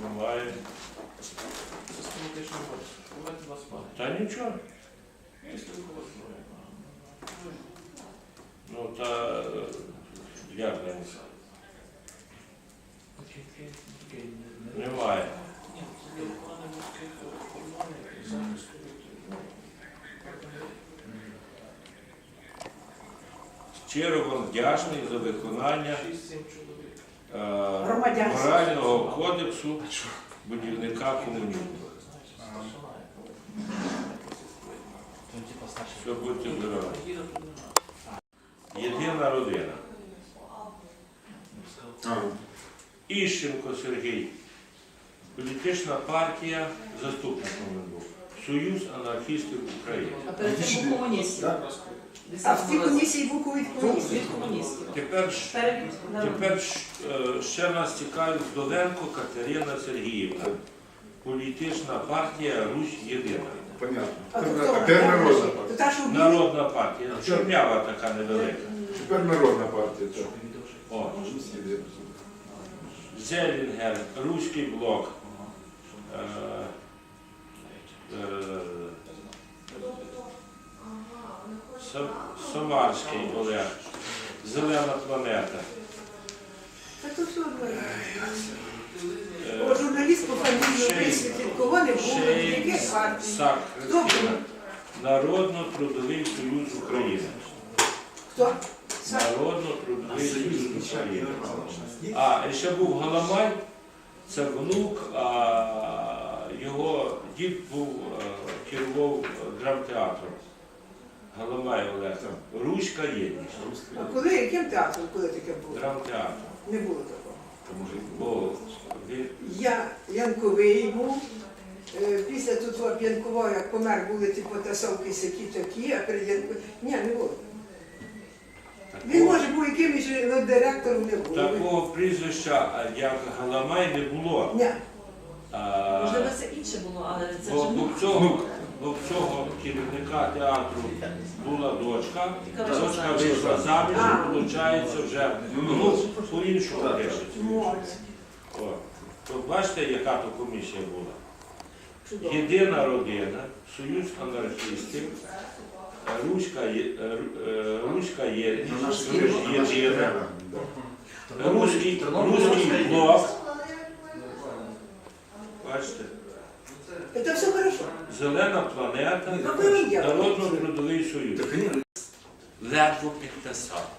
Немає. Та нічого. Ну та як не немає. Щиро вам вдячний за виконання 6-7 чоловік. Громадянського. морального кодексу будівника комунізму. Все будьте здорові. Єдина родина. Іщенко Сергій. Політична партія заступником був. Союз анархістів України. А перед тим був комуністів. А в тій комісії був ковід Від комуністів. Тепер, ж- Перед тепер ж, е, ще нас цікавить Вдовенко Катерина Сергіївна. Політична партія Русь Єдина. Понятно. А то Тепер- хто? Тепер народна То партія. та, що? Народна партія. Чорнява така невелика. Тепер народна партія. так. О. Зелінгер, Руський блок. Самарський Олег. Зелена планета. Та то все одно. Е, журналіст по фамілії Ще- кого не було, яких партій. Сак Христина. Народно-трудовий союз України. Хто? Народно-трудовий союз України. А і ще був Галамай, це внук, а його дід був е, керував драмтеатром. Галамай Олег. Руська єдність. А коли, яким театром, коли таке було? Драмтеатр. Не було такого. Бо він Я Янковий був. Е, Після тут П'янкового, як помер, були ті потасовки сякі такі, а перед Янковим... Ні, не було. Він, може, був якимось ну, директором не було. такого прізвища, а, як Галамай, не було. Ні. А, Можливо, це інше було, але це Бо вже бо цього, керівника театру була дочка, дочка вийшла заміж, і виходить вже ну, по-іншому пишеться. Молодь. О, То бачите, яка то комісія була? Єдина родина, Союз анархістів, Руська, є- е, Руська єдність, єдина, Руський, Руський блок. Бачите? Це все. Зелена планета, ви. Народно-трудовий союз. Ледве підписав.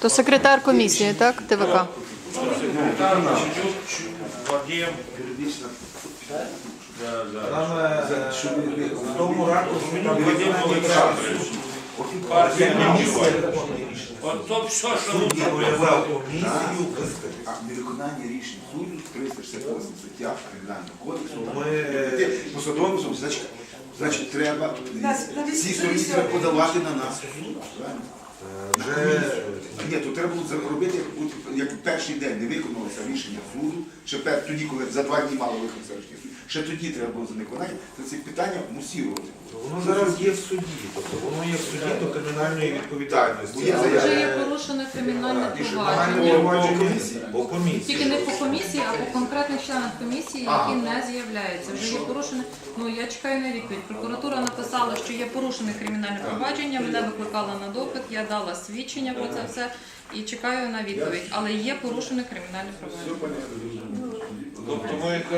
То секретар комісії, так? ТВК. Секретар Чучук, Вадим. е, в тому ракурсі Мені Вадим Олександрович. Партія не От то все, що Суд він комісію. А невиконання рішень суду 368 стаття Кримінального кодексу. Ми- Посадовим особам, значить, значить, треба всі треба подавати на нас. Вже Ні, то треба було зробити, як, перший день не виконалося рішення суду, ще тоді, коли за два дні мало виконатися рішення суду, ще тоді треба було за виконання, то ці питання мусірувати. воно зараз є в суді. Тобто воно є в суді до кримінальної відповідальності. Є Вже є порушене кримінальне Так, і що провадження. кримінальне комісії. по. Тільки не по комісії, а по конкретних членах комісії, які не з'являються. Вже є порушене. Ну я чекаю на відповідь. Прокуратура написала, що є порушене кримінальне провадження. Мене викликала на допит. Я дала свідчення про це все і чекаю на відповідь. Але є порушене кримінальне провадження.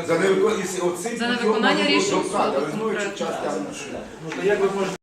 За невиконання оцим За невиконання рішень суду конкретно. Ну, як ви можете